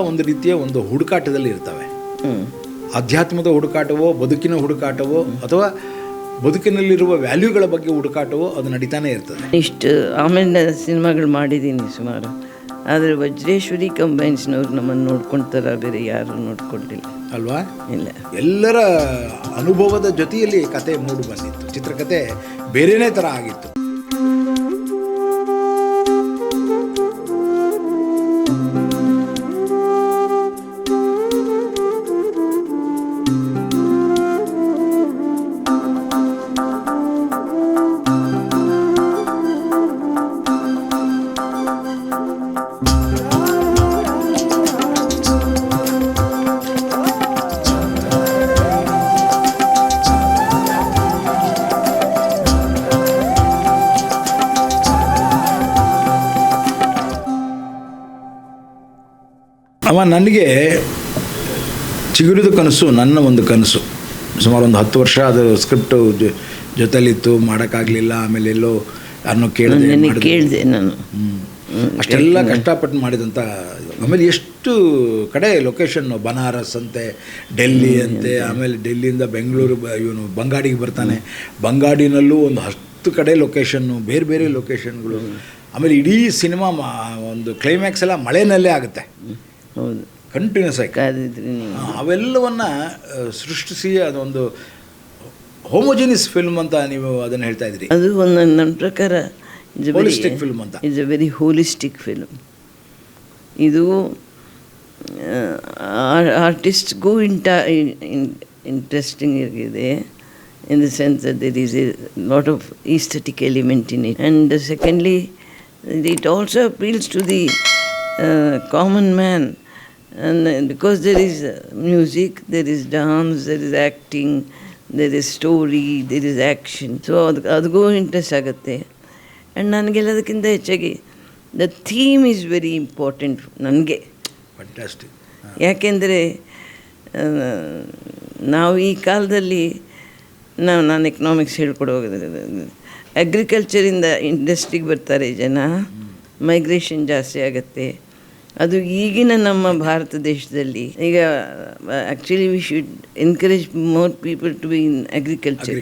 ಒಂದು ರೀತಿಯ ಒಂದು ಹುಡುಕಾಟದಲ್ಲಿ ಇರ್ತವೆ. ಆಧ್ಯಾತ್ಮದ ಹುಡುಕಾಟವೋ ಬದುಕಿನ ಹುಡುಕಾಟವೋ ಅಥವಾ ಬದುಕಿನಲ್ಲಿರುವ ವ್ಯಾಲ್ಯೂಗಳ ಬಗ್ಗೆ ಹುಡುಕಾಟವೋ ಅದು ನಡೀತಾನೆ ಇರ್ತದೆ. ಇಷ್ಟು ಆಮೇಲೆ ಸಿನಿಮಾಗಳು ಮಾಡಿದ್ದೀನಿ ಸುಮಾರು. ಆದರೆ ವಜ್ರೇಶ್ವರಿ ಕಂಬೈನ್ಸ್ನವ್ರು ನಮ್ಮನ್ನು ನೋಡ್ಕೊಳ್ತಾರ ಬೇರೆ ಯಾರು ನೋಡ್ಕೊಂಡಿಲ್ಲ ಅಲ್ವಾ? ಇಲ್ಲ. ಎಲ್ಲರ ಅನುಭವದ ಜೊತೆಯಲ್ಲಿ ಕತೆ ಮೂಡು ಬಂದಿತ್ತು. ಚಿತ್ರಕತೆ ಬೇರೆನೇ ಥರ ಆಗಿತ್ತು. ಅವ ನನಗೆ ಚಿಗುರಿದ ಕನಸು ನನ್ನ ಒಂದು ಕನಸು. ಸುಮಾರು ಒಂದು ಹತ್ತು ವರ್ಷ ಅದು ಸ್ಕ್ರಿಪ್ಟು ಜೊತೆಲಿತ್ತು ಮಾಡೋಕ್ಕಾಗಲಿಲ್ಲ ಆಮೇಲೆ ಎಲ್ಲೋ ಅನ್ನೋ ಕೇಳಿದೆ ಕೇಳಿದೆ ನಾನು. ಅಷ್ಟೆಲ್ಲ ಕಷ್ಟಪಟ್ಟು ಮಾಡಿದಂಥ ಆಮೇಲೆ ಎಷ್ಟು ಕಡೆ ಲೊಕೇಶನ್ನು ಬನಾರಸ್ ಅಂತೆ ಡೆಲ್ಲಿ ಅಂತೆ ಆಮೇಲೆ ಡೆಲ್ಲಿಯಿಂದ ಬೆಂಗಳೂರು ಇವನು ಬಂಗಾಡಿಗೆ ಬರ್ತಾನೆ. ಬಂಗಾಡಿನಲ್ಲೂ ಒಂದು ಹತ್ತು ಕಡೆ ಲೊಕೇಶನ್ನು ಬೇರೆ ಬೇರೆ ಲೊಕೇಶನ್ಗಳು ಆಮೇಲೆ ಇಡೀ ಸಿನಿಮಾ ಒಂದು ಕ್ಲೈಮ್ಯಾಕ್ಸ್ ಎಲ್ಲ ಮಳೆಯಲ್ಲೇ ಆಗುತ್ತೆ. ಹೌದು. ಕಂಟಿನ್ಯೂಸ್ ಆಗಿ. ಅವೆಲ್ಲವನ್ನು ಸೃಷ್ಟಿಸಿ ಅದೊಂದು ಹೋಮೋಜಿನಿಸ್ ಫಿಲ್ಮ್ ಅಂತ ನೀವು ಅದನ್ನು ಹೇಳ್ತಾ ಇದ್ರಿ ಅದು ಒಂದು ನನ್ನ ಪ್ರಕಾರ ಹೋಲಿಸ್ಟಿಕ್ ಫಿಲ್ಮ್ ಅಂತ. Is a very holistic film ಇದು ಆರ್ಟಿಸ್ಟ್ಗೂ ಇಂಟ ಇಂಟ್ರೆಸ್ಟಿಂಗ್ ಆಗಿದೆ in the sense that there is a lot of aesthetic element in it and secondly it also appeals to the common man and uh, because there is uh, music, there is dance, there is acting, there is story, there is action. So ಅದು ಅದಕ್ಕೂ interest ಆಗುತ್ತೆ. And ನನಗೆಲ್ಲದಕ್ಕಿಂತ ಹೆಚ್ಚಾಗಿ the theme is very important ನನಗೆ. ಯಾಕೆಂದರೆ ನಾವು ಈ ಕಾಲದಲ್ಲಿ ನಾವು ನಾನು ಎಕನಾಮಿಕ್ಸ್ ಹೇಳ್ಕೊಡೋ ಅಗ್ರಿಕಲ್ಚರಿಂದ ಇಂಡಸ್ಟ್ರಿಗೆ ಬರ್ತಾರೆ ಜನ. ಮೈಗ್ರೇಷನ್ ಜಾಸ್ತಿ ಆಗುತ್ತೆ. ಅದು ಈಗಿನ ನಮ್ಮ ಭಾರತ ದೇಶದಲ್ಲಿ. ಈಗ actually we should encourage more people to be in agriculture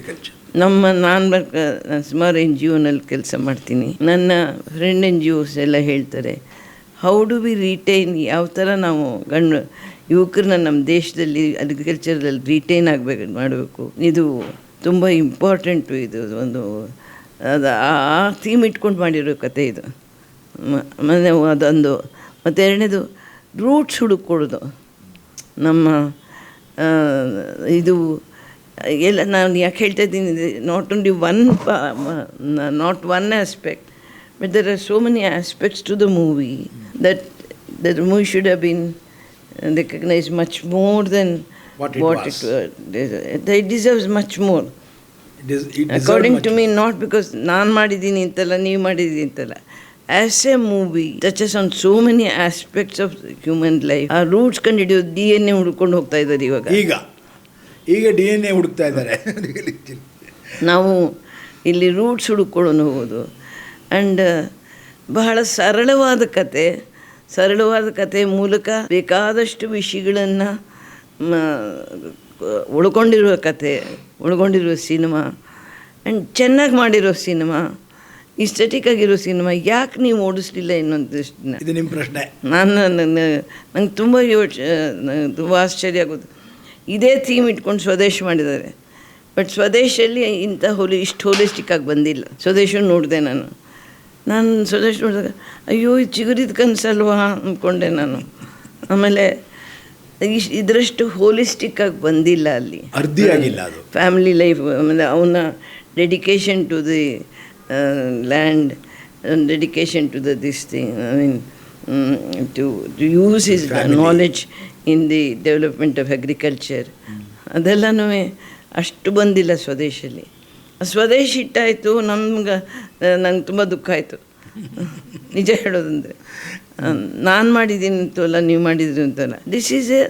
ನಮ್ಮ ನಾನು ಬರ್ಕ ನಾನು ಸುಮಾರು ಎನ್ ಜಿ ಒನಲ್ಲಿ ಕೆಲಸ ಮಾಡ್ತೀನಿ. ನನ್ನ ಫ್ರೆಂಡ್ ಎನ್ ಜಿ ಒಸ್ ಎಲ್ಲ ಹೇಳ್ತಾರೆ ಹೌ ಡು ವಿ ರಿಟೈನ್ ಯಾವ ಥರ ನಾವು ಗಂಡು ಯುವಕರನ್ನ ನಮ್ಮ ದೇಶದಲ್ಲಿ ಅಗ್ರಿಕಲ್ಚರಲ್ಲಿ ರಿಟೈನ್ ಆಗಬೇಕು ಮಾಡಬೇಕು? ಇದು ತುಂಬ ಇಂಪಾರ್ಟೆಂಟು ಇದು ಒಂದು ಅದು ಆ- ಆ ಥೀಮ್ ಇಟ್ಕೊಂಡು ಮಾಡಿರೋ ಕತೆ ಇದು. ಮನೆ ಅದೊಂದು ಮತ್ತು ಎರಡನೇದು ರೂಟ್ಸ್ ಹುಡುಕೊಡೋದು ನಮ್ಮ ಇದು ಎಲ್ಲ ನಾನು ಯಾಕೆ ಹೇಳ್ತಾ ಇದ್ದೀನಿ not only one not one aspect but there are so many aspects to the movie that that movie should have been recognise much more than what. It it deserves much more according to me not because ನಾನು ಮಾಡಿದ್ದೀನಿ ಅಂತಲ್ಲ ನೀವು ಮಾಡಿದ್ದೀನಿ ಅಂತಲ್ಲ. As a movie touches on so many aspects of human life ಆ roots ಕಂಡುಹಿಡಿಯೋದು D N A ಹುಡ್ಕೊಂಡು ಹೋಗ್ತಾ ಇದ್ದಾರೆ ಇವಾಗ. ಈಗ ಈಗ ಡಿ ಎನ್ ಎ ಹುಡುಕ್ತಾ ಇದ್ದಾರೆ. ನಾವು ಇಲ್ಲಿ ರೂಟ್ಸ್ ಹುಡುಕೊಂಡು ಹೋಗೋದು. ಆ್ಯಂಡ್ ಬಹಳ ಸರಳವಾದ ಕತೆ ಸರಳವಾದ ಕತೆ ಮೂಲಕ ಬೇಕಾದಷ್ಟು ವಿಷಯಗಳನ್ನು ಉಳ್ಕೊಂಡಿರುವ ಕತೆ ಉಳ್ಕೊಂಡಿರುವ ಸಿನಿಮಾ ಆ್ಯಂಡ್ ಚೆನ್ನಾಗಿ ಮಾಡಿರೋ ಸಿನಿಮಾ ಇಸ್ಟೆಟಿಕ್ ಆಗಿರೋ ಸಿನಿಮಾ ಯಾಕೆ ನೀವು ಓಡಿಸ್ಲಿಲ್ಲ ಇನ್ನೊಂದಿಷ್ಟು ದಿನ? ಇದು ನಿಮ್ಮ ಪ್ರಶ್ನೆ. ನಾನು ನಂಗೆ ತುಂಬ ಯೋಚ ತುಂಬ ಆಶ್ಚರ್ಯ ಆಗೋದು. ಇದೇ ಥೀಮ್ ಇಟ್ಕೊಂಡು ಸ್ವದೇಶ್ ಮಾಡಿದ್ದಾರೆ. ಬಟ್ ಸ್ವದೇಶಲ್ಲಿ ಇಂಥ ಹೋಲಿ ಇಷ್ಟು ಹೋಲಿಸ್ಟಿಕ್ ಆಗಿ ಬಂದಿಲ್ಲ. ಸ್ವದೇಶ ನೋಡಿದೆ ನಾನು. ನಾನು ಸ್ವದೇಶ್ ನೋಡಿದಾಗ ಅಯ್ಯೋ ಇದು ಚಿಗುರಿದ ಕನಸಲ್ವಾ? ಅಂದ್ಕೊಂಡೆ ನಾನು. ಆಮೇಲೆ ಇಶ್ ಇದರಷ್ಟು ಹೋಲಿಸ್ಟಿಕ್ ಆಗಿ ಬಂದಿಲ್ಲ ಅಲ್ಲಿ. ಫ್ಯಾಮಿಲಿ ಲೈಫ್ ಆಮೇಲೆ ಅವನ dedication to the land dedication to the this thing I mean to use his Family. Knowledge in the development of agriculture ಅದೆಲ್ಲನೂ ಅಷ್ಟು ಬಂದಿಲ್ಲ ಸ್ವದೇಶಲ್ಲಿ. ಸ್ವದೇಶ ಇಟ್ಟಾಯಿತು ನಮ್ಗೆ ನಂಗೆ ತುಂಬ ದುಃಖ ಆಯಿತು. ನಿಜ ಹೇಳೋದಂದರೆ. ನಾನು ಮಾಡಿದ್ದೀನಿ ಅಂತಲ್ಲ ನೀವು ಮಾಡಿದ್ರಿ ಅಂತಲ್ಲ. This is a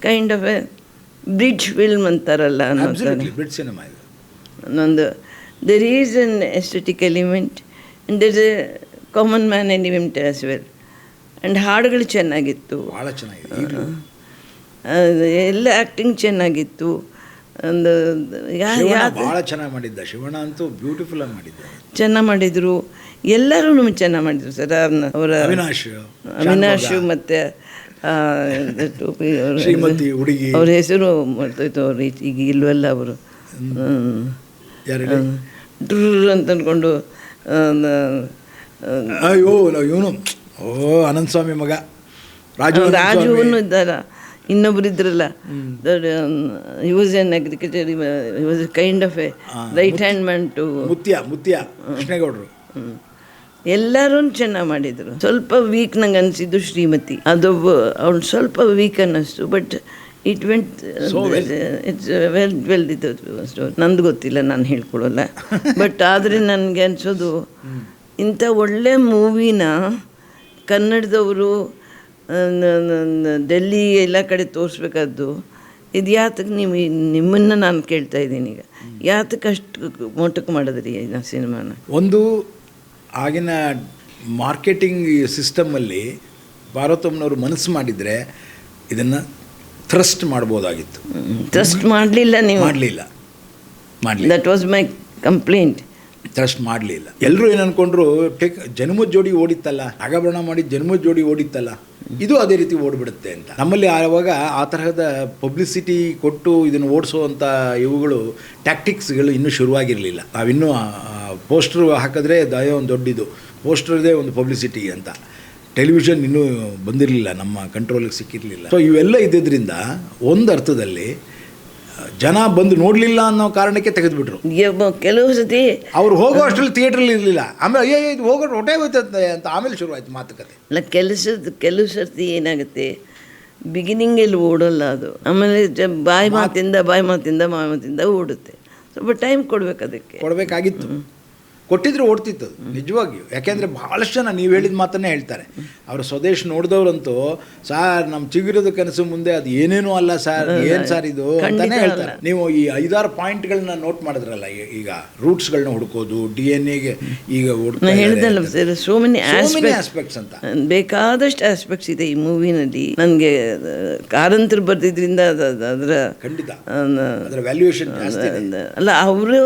kind of a bridge film ಅಂತಾರಲ್ಲ ಅನ್ನೋ ಥರ absolutely is an aesthetic element and is a and common man element as well and ಹಾಡುಗಳು ಚೆನ್ನಾಗಿತ್ತು ಭಾಳ ಚೆನ್ನಾಗಿದೆ ಎಲ್ಲ ಆ್ಯಕ್ಟಿಂಗ್ ಚೆನ್ನಾಗಿತ್ತು ಒಂದು ಭಾಳ ಚೆನ್ನಾಗಿ ಮಾಡಿದ್ದ. ಶಿವಣ್ಣ ಅಂತೂ ಬ್ಯೂಟಿಫುಲ್ ಆಗಿ ಮಾಡಿದ್ದ. ಚೆನ್ನಾಗಿ ಮಾಡಿದರು. ಎಲ್ಲರೂ ಚೆನ್ನಾಗಿ ಮಾಡಿದರು ಸರ್. ಅವರ ಅವಿನಾಶ್ ಅವಿನಾಶು ಮತ್ತು ಟೋಪಿ ಅವ್ರ ಅವ್ರ ಹೆಸರು ಮರ್ತೋಯ್ತು. ಅವ್ರು ಈಗ ಇಲ್ವಲ್ಲ ಅವರು. ಯಾರು? ಡ್ರ್ ಅಂತ ಅಂದ್ಕೊಂಡು ಅಯ್ಯೋ ಇವನು. ಓ ಅನಂತ ಸ್ವಾಮಿ ಮಗ. ರಾಜು. ರಾಜುವನ್ನು ಇದ್ದಾರ. ಇನ್ನೊಬ್ರು ಇದ್ರಲ್ಲ he was in agriculture he was kind of a right hand man to Muthya Muthya ಕೃಷ್ಣೇಗೌಡರು. ಎಲ್ಲರೂ ಚೆನ್ನಾಗಿ ಮಾಡಿದರು. ಸ್ವಲ್ಪ ವೀಕ್ ನಂಗೆ ಅನಿಸಿದ್ದು ಶ್ರೀಮತಿ. ಅದೊಬ್ಬ ಅವ್ಳು ಸ್ವಲ್ಪ ವೀಕ್ ಅನ್ನಿಸ್ತು but it went it's well well ಇದು ನಂದು ಗೊತ್ತಿಲ್ಲ ನಾನು ಹೇಳ್ಕೊಡೋಲ್ಲ ಬಟ್ ಆದರೆ ನನಗೆ ಅನಿಸೋದು ಇಂಥ ಒಳ್ಳೆ ಮೂವಿನ ಕನ್ನಡದವರು ಡೆಲ್ಲಿ ಎಲ್ಲ ಕಡೆ ತೋರಿಸ್ಬೇಕಾದ್ದು ಇದು ಯಾತಕ್ಕೆ ನೀವು ನಿಮ್ಮನ್ನು ನಾನು ಕೇಳ್ತಾ ಇದ್ದೀನಿ ಈಗ. ಯಾತಕ್ಕೆ ಅಷ್ಟು ಮೋಟಕ್ಕೆ ಮಾಡಿದ್ರಿ ನಾ ಸಿನಿಮಾನ? ಒಂದು ಆಗಿನ ಮಾರ್ಕೆಟಿಂಗ್ ಸಿಸ್ಟಮಲ್ಲಿ ಭಾರತಮ್ಮನವರು ಮನಸ್ಸು ಮಾಡಿದರೆ ಇದನ್ನು ಥ್ರಸ್ಟ್ ಮಾಡ್ಬೋದಾಗಿತ್ತು. ಟ್ರಸ್ಟ್ ಮಾಡಲಿಲ್ಲ ನೀವು. ಮಾಡಲಿಲ್ಲ. ಮಾಡಲಿಲ್ಲ. That was my complaint thrust ಮಾಡಲಿಲ್ಲ. ಎಲ್ಲರೂ ಏನು ಅಂದ್ಕೊಂಡ್ರು ಟೇಕ್ ಜನ್ಮದ ಜೋಡಿ ಓಡಿತ್ತಲ್ಲ ಆಗಭರಣ ಮಾಡಿ ಜನ್ಮದ ಜೋಡಿ ಓಡಿತ್ತಲ್ಲ ಇದು ಅದೇ ರೀತಿ ಓಡ್ಬಿಡುತ್ತೆ ಅಂತ. ನಮ್ಮಲ್ಲಿ ಆವಾಗ ಆ ತರಹದ ಪಬ್ಲಿಸಿಟಿ ಕೊಟ್ಟು ಇದನ್ನು ಓಡಿಸುವಂಥ ಇವುಗಳು ಟ್ಯಾಕ್ಟಿಕ್ಸ್ಗಳು ಇನ್ನೂ ಶುರುವಾಗಿರಲಿಲ್ಲ. ನಾವಿನ್ನೂ ಪೋಸ್ಟರ್ ಹಾಕಿದ್ರೆ ದಯ ಒಂದು ದೊಡ್ಡದು. ಪೋಸ್ಟರ್ದೇ ಒಂದು ಪಬ್ಲಿಸಿಟಿ ಅಂತ. ಟೆಲಿವಿಷನ್ ಇನ್ನೂ ಬಂದಿರಲಿಲ್ಲ ನಮ್ಮ ಕಂಟ್ರೋಲಿಗೆ ಸಿಕ್ಕಿರಲಿಲ್ಲ. ಸೊ ಇವೆಲ್ಲ ಇದ್ದಿದ್ದರಿಂದ ಒಂದು ಅರ್ಥದಲ್ಲಿ ಜನ ಬಂದು ನೋಡಲಿಲ್ಲ ಅನ್ನೋ ಕಾರಣಕ್ಕೆ ತೆಗೆದುಬಿಟ್ರು. ಕೆಲವು ಸತಿ ಅವ್ರು ಹೋಗೋ ಅಷ್ಟರಲ್ಲಿ ಥಿಯೇಟ್ರಲ್ಲಿ ಇರಲಿಲ್ಲ. ಆಮೇಲೆ ಅಯ್ಯೋ ಇದು ಹೋಗೋ ಹೊಟ್ಟೆ ಹೋಯ್ತಂತೆ ಅಂತ ಆಮೇಲೆ ಶುರುವಾಯಿತು ಮಾತುಕತೆ. ಅಲ್ಲ ಕೆಲಸದ ಕೆಲವು ಸರ್ತಿ ಏನಾಗುತ್ತೆ ಬಿಗಿನಿಂಗಲ್ಲಿ ಓಡಲ್ಲ ಅದು. ಆಮೇಲೆ ಜ ಬಾಯಿ ಮಾತಿಂದ ಬಾಯಿ ಮಾತಿಂದ ಬಾಯಿ ಮಾತಿಂದ ಓಡುತ್ತೆ. ಸ್ವಲ್ಪ ಟೈಮ್ ಕೊಡಬೇಕು ಅದಕ್ಕೆ. ಕೊಡಬೇಕಾಗಿತ್ತು. ಕೊಟ್ಟಿದ್ರೆ ಓಡ್ತಿತ್ತು ನಿಜವಾಗಿಯೂ. ಯಾಕೆಂದರೆ ಭಾಳಷ್ಟು ಜನ ನೀವು ಹೇಳಿದ ಮಾತನ್ನೇ ಹೇಳ್ತಾರೆ. ಅವರು ಸ್ವದೇಶ್ ನೋಡಿದವ್ರಂತೂ ಸಾರ್ ನಮ್ಮ ಚಿಗಿರೋದು ಕನಸು ಮುಂದೆ ಅದು ಏನೇನೂ ಅಲ್ಲ ಸರ್ ಏನು ಸರ್ ಇದು? ಅಂತಾನೆ ಹೇಳ್ತಾರೆ. ನೀವು ಈ ಐದಾರು ಪಾಯಿಂಟ್ಗಳನ್ನ ನೋಟ್ ಮಾಡಿದ್ರಲ್ಲ ಈಗ ರೂಟ್ಸ್ಗಳನ್ನ ಹುಡ್ಕೋದು ಡಿ ಎನ್ ಎಗೆ ಈಗ ಹೇಳ್ದಲ್ಲ ಸೋ ಮೆನಿ ಆಸ್ಪೆಕ್ಟ್ಸ್ ಅಂತ. ಬೇಕಾದಷ್ಟು ಆಸ್ಪೆಕ್ಟ್ಸ್ ಇದೆ ಈ ಮೂವಿನಲ್ಲಿ ನನಗೆ ಕಾರಂತರು ಬರ್ದಿದ್ರಿಂದ ಅದು- ಅದು- ಅದರ ಖಂಡಿತ. ಅಲ್ಲ ಅವರು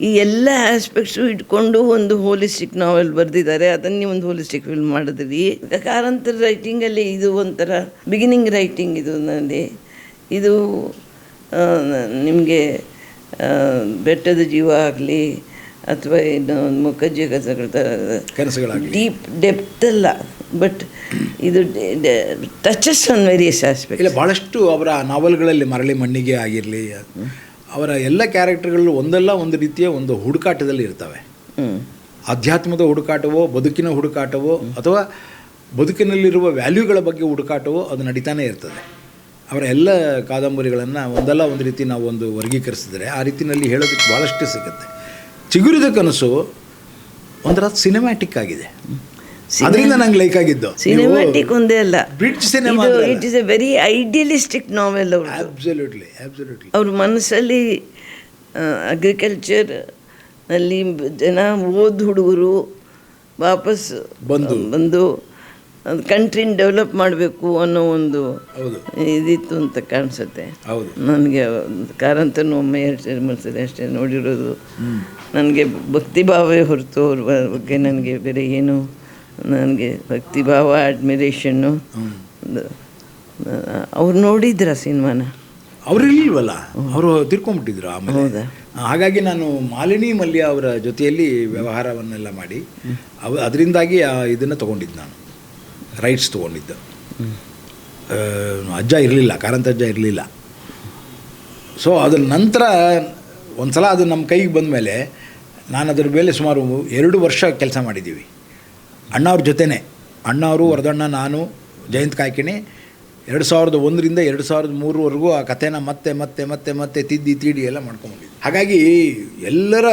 ಈ ಎಲ್ಲ ಆಸ್ಪೆಕ್ಟ್ಸು ಇಟ್ಕೊಂಡು ಒಂದು ಹೋಲಿಸ್ಟಿಕ್ ನಾವೆಲ್ ಬರೆದಿದ್ದಾರೆ. ಅದನ್ನೇ ಒಂದು ಹೋಲಿಸ್ಟಿಕ್ ಫಿಲ್ಮ್ ಮಾಡಿದ್ರಿ. ಕಾರಂತರ ರೈಟಿಂಗಲ್ಲಿ ಇದು ಒಂಥರ ಬಿಗಿನಿಂಗ್ ರೈಟಿಂಗ್ ಇದು ನನಗೆ ಇದು ನಿಮಗೆ ಬೆಟ್ಟದ ಜೀವ ಆಗಲಿ ಅಥವಾ ಇನ್ನು ಮುಖಜ್ಜಿ ಕನಸುಗಳಾಗಲಿ. ಡೀಪ್ ಡೆಪ್ತ್ ಅಲ್ಲ. ಬಟ್ ಇದು ಟಚಸ್ ಆನ್ ವೇರಿಯಸ್ ಆಸ್ಪೆಕ್ಟ್ ಇಲ್ಲ ಭಾಳಷ್ಟು ಅವರ ನಾವೆಲ್ಗಳಲ್ಲಿ ಮರಳಿ ಮಣ್ಣಿಗೆ ಆಗಿರಲಿ ಅವರ ಎಲ್ಲ ಕ್ಯಾರೆಕ್ಟರ್ಗಳು ಒಂದಲ್ಲ ಒಂದು ರೀತಿಯ ಒಂದು ಹುಡುಕಾಟದಲ್ಲಿ ಇರ್ತವೆ. ಆಧ್ಯಾತ್ಮದ ಹುಡುಕಾಟವೋ ಬದುಕಿನ ಹುಡುಕಾಟವೋ ಅಥವಾ ಬದುಕಿನಲ್ಲಿರುವ ವ್ಯಾಲ್ಯೂಗಳ ಬಗ್ಗೆ ಹುಡುಕಾಟವೋ ಅದು ನಡೀತಾನೆ ಇರ್ತದೆ. ಅವರ ಎಲ್ಲ ಕಾದಂಬರಿಗಳನ್ನು ಒಂದಲ್ಲ ಒಂದು ರೀತಿ ನಾವು ಒಂದು ವರ್ಗೀಕರಿಸಿದರೆ ಆ ರೀತಿಯಲ್ಲಿ ಹೇಳೋದಕ್ಕೆ ಭಾಳಷ್ಟು ಸಿಗುತ್ತೆ. ಚಿಗುರಿದ ಕನಸು ಒಂಥರ ಸಿನಿಮ್ಯಾಟಿಕ್ ಆಗಿದೆ. ಅದರಿಂದ ನಂಗೆ ಲೈಕ್ ಆಗಿದ್ದು. ಸಿನಿಮ್ಯಾಟಿಕ್ ಒಂದೇ ಅಲ್ಲ. Cinema it is a very idealistic novel ಅವರು ಅಬ್ಸಲ್ಯೂಟ್ಲಿ ಅಬ್ಸಲ್ಯೂಟ್ಲಿ ಅವ್ರ ಮನಸ್ಸಲ್ಲಿ ಅಗ್ರಿಕಲ್ಚರ್ ನಲ್ಲಿ ಜನ ಓದ್ ಹುಡುಗರು ವಾಪಸ್ ಬಂದು. ಬಂದು ಕಂಟ್ರಿನ ಡೆವಲಪ್ ಮಾಡಬೇಕು ಅನ್ನೋ ಒಂದು ಇದಿತ್ತು ಅಂತ ಕಾಣಿಸುತ್ತೆ. ನನಗೆ ಕಾರಂತನು ಒಮ್ಮೆ ಎರಡು ಸರಿ ಸರಿ ಅಷ್ಟೇ ನೋಡಿರೋದು. ನನಗೆ ಭಕ್ತಿಭಾವೇ ಹೊರತು ಅವ್ರ ಬಗ್ಗೆ ನನಗೆ ಬೇರೆ ಏನು ನನಗೆ ಭಕ್ತಿ ಭಾವ ಅಡ್ಮಿರೇಷನ್ನು ಅವ್ರು ನೋಡಿದ್ರ ಸಿನಿಮಾನ. ಅವರು ಇಲ್ವಲ್ಲ ಅವರು ತಿರ್ಕೊಂಡ್ಬಿಟ್ಟಿದ್ರು ಆಮೇಲೆ? ಹಾಗಾಗಿ ನಾನು ಮಾಲಿನಿ ಮಲ್ಯ ಅವರ ಜೊತೆಯಲ್ಲಿ ವ್ಯವಹಾರವನ್ನೆಲ್ಲ ಮಾಡಿ ಅವ ಅದರಿಂದಾಗಿ ಇದನ್ನು ತೊಗೊಂಡಿದ್ದು ನಾನು. ರೈಟ್ಸ್ ತೊಗೊಂಡಿದ್ದು. ಅಜ್ಜ ಇರಲಿಲ್ಲ ಕಾರಂತ ಅಜ್ಜ ಇರಲಿಲ್ಲ. ಸೊ ಅದರ ನಂತರ ಒಂದು ಸಲ ಅದು ನಮ್ಮ ಕೈಗೆ ಬಂದ ಮೇಲೆ ನಾನು ಅದ್ರ ಮೇಲೆ ಸುಮಾರು ಎರಡು ವರ್ಷ ಕೆಲಸ ಮಾಡಿದ್ದೀವಿ. ಅಣ್ಣವ್ರ ಜೊತೆನೇ. ಅಣ್ಣವರು ವರದಣ್ಣ ನಾನು ಜಯಂತ್ ಕಾಯ್ಕಿಣಿ ಎರಡು ಸಾವಿರದ ಒಂದರಿಂದ ಎರಡು ಸಾವಿರದ ಮೂರವರೆಗೂ ಆ ಕಥೆನ ಮತ್ತೆ ಮತ್ತೆ ಮತ್ತೆ ಮತ್ತೆ ತಿದ್ದಿ ತೀಡಿ ಎಲ್ಲ ಮಾಡ್ಕೊಂಡ್ಬಂದಿದ್ದೆ. ಹಾಗಾಗಿ ಎಲ್ಲರ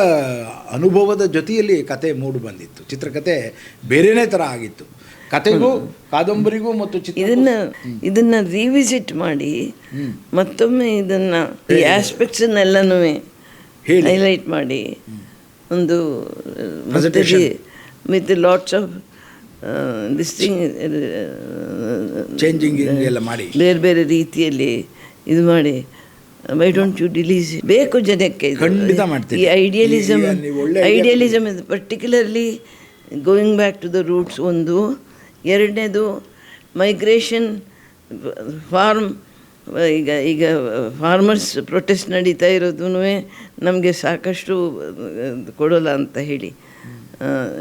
ಅನುಭವದ ಜೊತೆಯಲ್ಲಿ ಕತೆ ಮೂಡು ಬಂದಿತ್ತು. ಚಿತ್ರಕಥೆ ಬೇರೆಯೇ ಥರ ಆಗಿತ್ತು. ಕತೆಗೂ ಕಾದಂಬರಿಗೂ ಮತ್ತು ಇದನ್ನ ಇದನ್ನ ರಿವಿಸಿಟ್ ಮಾಡಿ ಮತ್ತೊಮ್ಮೆ ಇದನ್ನ ಈ ಆಸ್ಪೆಕ್ಟ್ಸನ್ನೆಲ್ಲನೂ ಹೇಳಿ. ಹೈಲೈಟ್ ಮಾಡಿ ಒಂದು. With lots of this thing changing ಎಲ್ಲ ಮಾಡಿ. ಬೇರೆ ಬೇರೆ ರೀತಿಯಲ್ಲಿ ಇದು ಮಾಡಿ. ವೈ ಡೋಂಟ್ ಯು ಡಿಲೀಸ್ ಬೇಕು ಜನಕ್ಕೆ. ಖಂಡಿತ ಮಾಡ್ತೀವಿ ಈ idealism idealism is particularly going back to the roots ಒಂದು. ಎರಡನೇದು ಮೈಗ್ರೇಷನ್ ಫಾರ್ಮ್ ಈಗ ಈಗ ಫಾರ್ಮರ್ಸ್ ಪ್ರೊಟೆಸ್ಟ್ ನಡೀತಾ ಇರೋದೂ ನಮಗೆ ಸಾಕಷ್ಟು ಕೊಡೋಲ್ಲ ಅಂತ ಹೇಳಿ.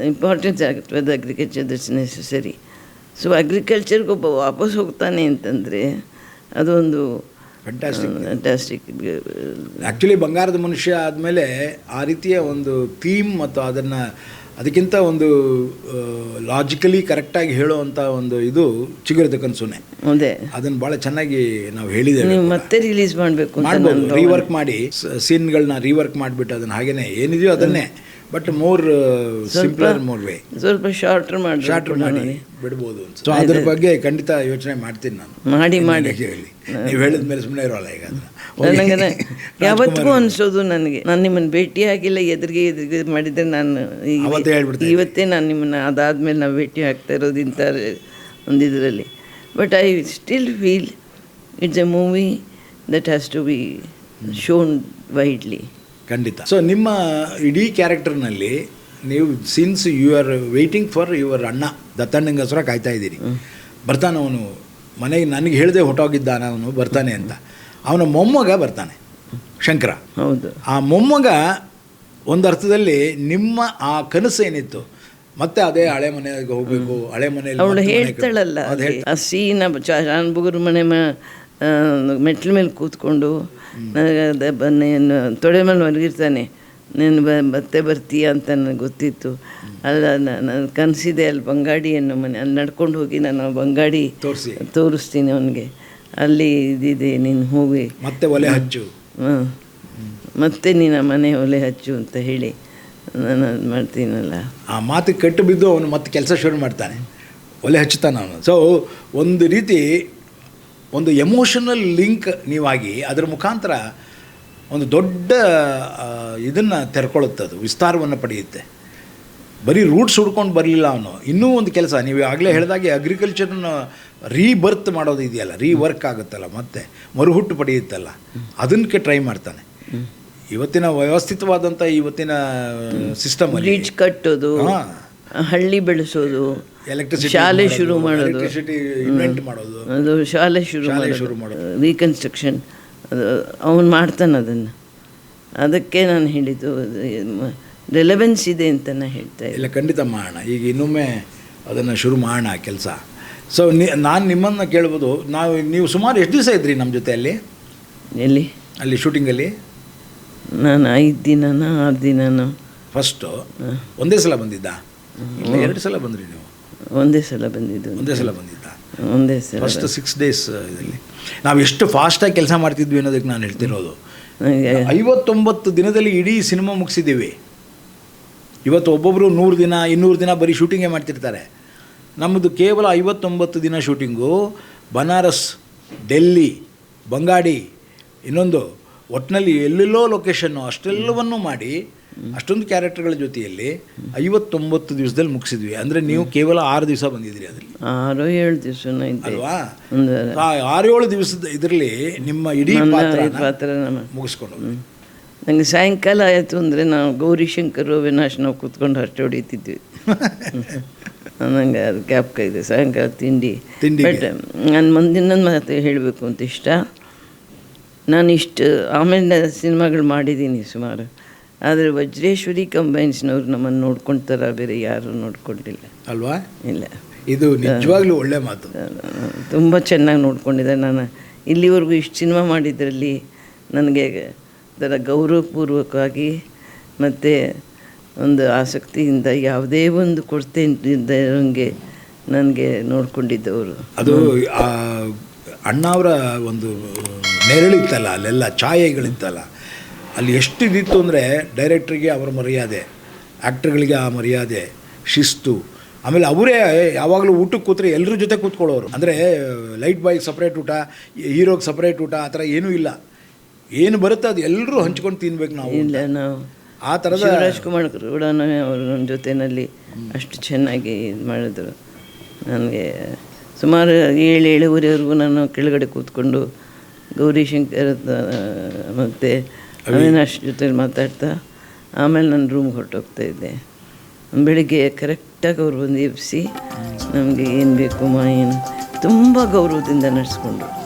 ಇಂಪಾರ್ಟೆನ್ಸ್ ಆಗುತ್ತೆ ಅಗ್ರಿಕಲ್ಚರ್ ದಟ್ಸ್ ನೆಸಸರಿ ಸೊ ಅಗ್ರಿಕಲ್ಚರ್ಗೆ ಒಬ್ಬ ವಾಪಸ್ ಹೋಗ್ತಾನೆ ಅಂತಂದರೆ ಅದೊಂದು Fantastic. ಫ್ಯಾಂಟಾಸ್ಟಿಕ್ ಆ್ಯಕ್ಚುಲಿ ಬಂಗಾರದ ಮನುಷ್ಯ ಆದಮೇಲೆ ಆ ರೀತಿಯ ಒಂದು ಥೀಮ್ ಮತ್ತು ಅದನ್ನು ಅದಕ್ಕಿಂತ ಒಂದು ಲಾಜಿಕಲಿ ಕರೆಕ್ಟಾಗಿ ಹೇಳುವಂಥ ಒಂದು ಇದು ಚಿಗುರದ ಕನಸುನೆ. ಅದೇ. ಅದನ್ನು ಭಾಳ ಚೆನ್ನಾಗಿ ನಾವು ಹೇಳಿದ್ದೇವೆ ಮತ್ತೆ ರಿಲೀಸ್ ಮಾಡಬೇಕು ರೀವರ್ಕ್ ಮಾಡಿ ಸೀನ್ಗಳನ್ನ ರೀವರ್ಕ್ ಮಾಡಿಬಿಟ್ಟು ಅದನ್ನು ಹಾಗೇನೆ ಏನಿದೆಯೋ ಅದನ್ನೇ. But more simpler more way ಸ್ವಲ್ಪ ಶಾರ್ಟ್ರ್ ಮಾಡಿ ಶಾರ್ಟರ್ ಮಾಡಿ ಬಿಡ್ಬೋದು ಸೊ ಅದ್ರ ಬಗ್ಗೆ ಖಂಡಿತ ಯೋಚನೆ ಮಾಡ್ತೀನಿ ನಾನು. ಮಾಡಿ ಮಾಡಿ. ಹೇಳಿ. ನೀವು ಹೇಳಿದ ಮೇಲೆ ಸುಮ್ಮನೆ ಇರೋಲ್ಲ ಈಗ. ನನಗೆ. ಯಾವತ್ತಿಗೂ ಅನಿಸೋದು ನನಗೆ. ನಾನು ನಿಮ್ಮನ್ನು ಭೇಟಿ ಆಗಿಲ್ಲ ಎದುರಿಗೆ ಎದುರಿಗೆ ಮಾಡಿದರೆ ನಾನು ಈಗ- ಅವತ್ತೇ ಹೇಳ್ಬಿಡ್ತಾ ಇವತ್ತೇ ನಾನು ನಿಮ್ಮನ್ನು ಅದಾದ್ಮೇಲೆ ನಾವು ಭೇಟಿ ಆಗ್ತಾ ಇರೋದು ಇಂಥ ಒಂದು ಇದರಲ್ಲಿ. But I still feel it's a movie that has to be shown widely ಖಂಡಿತ. ಸೊ ನಿಮ್ಮ ಇಡೀ ಕ್ಯಾರೆಕ್ಟರ್ನಲ್ಲಿ ನೀವು since you are waiting for your ಅಣ್ಣ ದತ್ತಣ್ಣಂಗೋಸ್ಕರ ಕಾಯ್ತಾ ಇದ್ದೀರಿ. ಬರ್ತಾನೆ ಅವನು. ಮನೆಗೆ ನನಗೆ ಹೇಳದೆ ಹೊಟ್ಟೋಗಿದ್ದಾನ ಅವನು ಬರ್ತಾನೆ ಅಂತ. ಅವನ ಮೊಮ್ಮಗ ಬರ್ತಾನೆ ಶಂಕರ. ಹೌದು. ಆ ಮೊಮ್ಮಗ ಒಂದು ಅರ್ಥದಲ್ಲಿ ನಿಮ್ಮ ಆ ಕನಸು ಏನಿತ್ತು? ಮತ್ತೆ ಅದೇ ಹಳೆ ಮನೆಗೆ ಹೋಗಬೇಕು ಹಳೆ ಮನೆಯಲ್ಲಿ ಅವಳು ಹೇಳ್ತಾಳಲ್ಲ ಆ ಸೀನ ಬುಗುರು ಮನೆ ಮೆಟ್ಲ ಮೇಲೆ ಕೂತ್ಕೊಂಡು ಬನ್ನೆಯನ್ನು ತೊಡೆ ಮೇಲೆ ಮಲಗಿರ್ತಾನೆ. ನೀನು ಬ ಮತ್ತೆ ಬರ್ತೀಯ ಅಂತ ನನಗೆ ಗೊತ್ತಿತ್ತು. ಅಲ್ಲ ನನ್ನ ಕನಸಿದೆ ಅಲ್ಲಿ ಬಂಗಾಡಿ ಅನ್ನೋ ಮನೆ ಅಲ್ಲಿ ನಡ್ಕೊಂಡು ಹೋಗಿ ನಾನು ಬಂಗಾಡಿ ತೋರಿಸಿ. ತೋರಿಸ್ತೀನಿ ಅವನಿಗೆ. ಅಲ್ಲಿ ಇದಿದೆ ನೀನು ಹೋಗಿ. ಮತ್ತೆ ಒಲೆ ಹಚ್ಚು. ಹಾಂ ಮತ್ತೆ ನೀನು ಆ ಮನೆ ಒಲೆ ಹಚ್ಚು ಅಂತ ಹೇಳಿ ನಾನು ಅದು ಮಾಡ್ತೀನಲ್ಲ. ಆ ಮಾತು ಕೆಟ್ಟು ಬಿದ್ದು ಅವನು ಮತ್ತೆ ಕೆಲಸ ಶುರು ಮಾಡ್ತಾನೆ. ಒಲೆ ಹಚ್ಚುತ್ತಾನೆ ಅವನು. ಸೊ ಒಂದು ರೀತಿ ಒಂದು ಎಮೋಷನಲ್ ಲಿಂಕ್ ನೀವಾಗಿ ಅದರ ಮುಖಾಂತರ ಒಂದು ದೊಡ್ಡ ಇದನ್ನು ತೆರ್ಕೊಳ್ಳುತ್ತೆ ಅದು ವಿಸ್ತಾರವನ್ನು ಪಡೆಯುತ್ತೆ. ಬರೀ ರೂಟ್ಸ್ ಹುಡ್ಕೊಂಡು ಬರಲಿಲ್ಲ ಅವನು. ಇನ್ನೂ ಒಂದು ಕೆಲಸ ನೀವು ಆಗಲೇ ಹೇಳಿದಾಗೆ ಅಗ್ರಿಕಲ್ಚರನ್ನು ರೀಬರ್ತ್ ಮಾಡೋದು ಇದೆಯಲ್ಲ ರೀವರ್ಕ್ ಆಗುತ್ತಲ್ಲ ಮತ್ತೆ ಮರುಹುಟ್ಟು ಪಡೆಯುತ್ತಲ್ಲ. ಅದನ್ನಕ್ಕೆ ಟ್ರೈ ಮಾಡ್ತಾನೆ. ಇವತ್ತಿನ ವ್ಯವಸ್ಥಿತವಾದಂಥ ಇವತ್ತಿನ ಸಿಸ್ಟಮ್ ಕಟ್ಟೋದು ಹಳ್ಳಿ ಬೆಳೆಸೋದು. ಎಲೆಕ್ಟ್ರಿಸಿಟಿ ಶಾಲೆ ಶುರು ಮಾಡೋದು. ಎಲೆಕ್ಟ್ರಿಸಿಟಿ ಇನ್ವೆಂಟ್ ಮಾಡೋದು. ಅದು ಶಾಲೆ ಶುರು ಶಾಲೆ ಶುರು ಮಾಡೋದು. ರೀಕನ್ಸ್ಟ್ರಕ್ಷನ್ ಅದು ಅವನು ಮಾಡ್ತಾನೆ ಅದನ್ನು. ಅದಕ್ಕೆ ನಾನು ಹೇಳಿದ್ದು ರೆಲೆವೆನ್ಸ್ ಇದೆ ಅಂತ ನಾನು ಹೇಳ್ತಾ ಇಲ್ಲ ಖಂಡಿತ ಮಾಡೋಣ. ಈಗ ಇನ್ನೊಮ್ಮೆ ಅದನ್ನು ಶುರು ಮಾಡೋಣ ಕೆಲಸ. ಸೊ ನಿ ನಾನು ನಿಮ್ಮನ್ನು ಕೇಳ್ಬೋದು. ನಾವು ನೀವು ಸುಮಾರು ಎಷ್ಟು ದಿವಸ ಇದ್ರಿ ನಮ್ಮ ಜೊತೆ ಅಲ್ಲಿ ಎಲ್ಲಿ? ಅಲ್ಲಿ ಶೂಟಿಂಗಲ್ಲಿ? ನಾನು ಐದು ದಿನನೋ ಆರು ದಿನನೋ? ಫಸ್ಟು ಒಂದೇ ಸಲ ಬಂದಿದ್ದ? ಎರಡು ಸಲ ಬಂದ್ರಿ ನೀವು. ಒಂದೇ ಸಲ ಬಂದಿದ್ದು ಒಂದೇ ಸಲ ಬಂದಿದ್ದ. ಒಂದೇ ಸಲ ಫಸ್ಟ್ ಸಿಕ್ಸ್ ಡೇಸ್ ಇದರಲ್ಲಿ. ನಾವು ಎಷ್ಟು ಫಾಸ್ಟಾಗಿ ಕೆಲಸ ಮಾಡ್ತಿದ್ವಿ ಅನ್ನೋದಕ್ಕೆ ನಾನು ಹೇಳ್ತಿರೋದು. ಐವತ್ತೊಂಬತ್ತು ದಿನದಲ್ಲಿ ಇಡೀ ಸಿನಿಮಾ ಮುಗಿಸಿದ್ದೀವಿ ಇವತ್ತು ಒಬ್ಬೊಬ್ಬರು ನೂರು ದಿನ ಇನ್ನೂರು ದಿನ ಬರೀ ಶೂಟಿಂಗೇ ಮಾಡ್ತಿರ್ತಾರೆ. ನಮ್ಮದು ಕೇವಲ ಐವತ್ತೊಂಬತ್ತು ದಿನ ಶೂಟಿಂಗು ಬನಾರಸ್ ಡೆಲ್ಲಿ ಬಂಗಾಡಿ ಇನ್ನೊಂದು ಒಟ್ಟಿನಲ್ಲಿ ಎಲ್ಲೆಲ್ಲೋ ಲೊಕೇಶನ್ನು ಅಷ್ಟೆಲ್ಲವನ್ನೂ ಮಾಡಿ ಅಷ್ಟೊಂದು ಕ್ಯಾರೆಕ್ಟರ್ಗಳ ಜೊತೆಯಲ್ಲಿ ಐವತ್ತೊಂಬತ್ತು ದಿವಸದಲ್ಲಿ ಮುಗಿಸಿದ್ವಿ. ಅಂದರೆ ನೀವು ಕೇವಲ ಆರು ದಿವಸ ಬಂದಿದ್ರಿ ಅದರಲ್ಲಿ. ಆರು ಏಳು ದಿವಸ ಅಲ್ವಾ? ಆರು ಏಳು ದಿವಸದ ಇದರಲ್ಲಿ ನಿಮ್ಮ ಇಡೀ ಪಾತ್ರ ಮುಗಿಸ್ಕೊಂಡು. ನನಗೆ ಸಾಯಂಕಾಲ ಆಯಿತು ಅಂದರೆ ನಾವು ಗೌರಿಶಂಕರ್ ವಿನಾಶ್ ನಾವು ಕೂತ್ಕೊಂಡು ಹರಟೆ ಹೊಡಿತಿದ್ವಿ. ನನಗೆ ಅದು ಕ್ಯಾಪ್ಕ ಇದೆ. ಸಾಯಂಕಾಲ ತಿಂಡಿ. ಬಟ್ ನಾನು ಮುಂದಿನ ಮಾತು ಹೇಳಬೇಕು ಅಂತ ಇಷ್ಟ. ನಾನು ಇಷ್ಟು ಆಮೇಲೆ ಸಿನಿಮಾಗಳು ಮಾಡಿದ್ದೀನಿ ಸುಮಾರು. ಆದರೆ ವಜ್ರೇಶ್ವರಿ ಕಂಬೈನ್ಸ್ನವ್ರು ನಮ್ಮನ್ನು ನೋಡ್ಕೊಳ್ತಾರ ಬೇರೆ ಯಾರು ನೋಡ್ಕೊಂಡಿಲ್ಲ. ಅಲ್ವಾ? ಇಲ್ಲ. ಇದು ನಿಜವಾಗ್ಲೂ ಒಳ್ಳೆ ಮಾತು. ತುಂಬ ಚೆನ್ನಾಗಿ ನೋಡ್ಕೊಂಡಿದ್ದೆ ನಾನು. ಇಲ್ಲಿವರೆಗೂ ಇಷ್ಟು ಸಿನಿಮಾ ಮಾಡಿದ್ರಲ್ಲಿ ನನಗೆ ಅದರ ಗೌರವಪೂರ್ವಕವಾಗಿ ಮತ್ತು ಒಂದು ಆಸಕ್ತಿಯಿಂದ ಯಾವುದೇ ಒಂದು ಕೊರತೆ ಇದ್ದಂಗೆ ನನಗೆ ನೋಡ್ಕೊಂಡಿದ್ದವರು. ಅದು ಅಣ್ಣಾವರ ಒಂದು ನೆರಳಿತ್ತಲ್ಲ ಅಲ್ಲೆಲ್ಲ ಛಾಯೆಗಳಿತ್ತಲ್ಲ ಅಲ್ಲಿ ಎಷ್ಟು ಇದಿತ್ತು ಅಂದರೆ ಡೈರೆಕ್ಟ್ರಿಗೆ ಅವರ ಮರ್ಯಾದೆ ಆ್ಯಕ್ಟ್ರ್ಗಳಿಗೆ ಆ ಮರ್ಯಾದೆ ಶಿಸ್ತು. ಆಮೇಲೆ ಅವರೇ ಯಾವಾಗಲೂ ಊಟಕ್ಕೆ ಕೂತ್ರೆ ಎಲ್ಲರ ಜೊತೆ ಕೂತ್ಕೊಳ್ಳೋರು. ಅಂದರೆ ಲೈಟ್ ಬಾಯ್ಗೆ ಸಪ್ರೇಟ್ ಊಟ ಹೀರೋಗೆ ಸಪ್ರೇಟ್ ಊಟ ಆ ಥರ ಏನೂ ಇಲ್ಲ. ಏನು ಬರುತ್ತೆ ಅದು ಎಲ್ಲರೂ ಹಂಚ್ಕೊಂಡು ತಿನ್ಬೇಕು ನಾವು ಇಲ್ಲ ನಾವು ಆ ಥರದ ರಾಜ್ಕುಮಾರ್ ಕುಮಾರ್ ಕೂಡ ಅವರು ನನ್ನ ಜೊತೆಯಲ್ಲಿ ಅಷ್ಟು ಚೆನ್ನಾಗಿ ಇದು ಮಾಡಿದ್ರು. ನನಗೆ ಸುಮಾರು ಏಳು ಏಳುವರೆವರೆಗೂ ನಾನು ಕೆಳಗಡೆ ಕೂತ್ಕೊಂಡು ಗೌರಿಶಂಕರ್ ಮತ್ತು ಅವಿನಾಶ್ ಜೊತೆ ಮಾತಾಡ್ತಾ ಆಮೇಲೆ ನಾನು ರೂಮ್ಗೆ ಹೊರಟೋಗ್ತಾ ಇದ್ದೆ. ಬೆಳಿಗ್ಗೆ ಕರೆಕ್ಟಾಗಿ ಅವ್ರು ಬಂದು ಎಬ್ಬಿಸಿ ನಮಗೆ ಏನು ಬೇಕು ಮಾ, ಏನು? ತುಂಬ ಗೌರವದಿಂದ ನಡೆಸ್ಕೊಂಡ್ರು.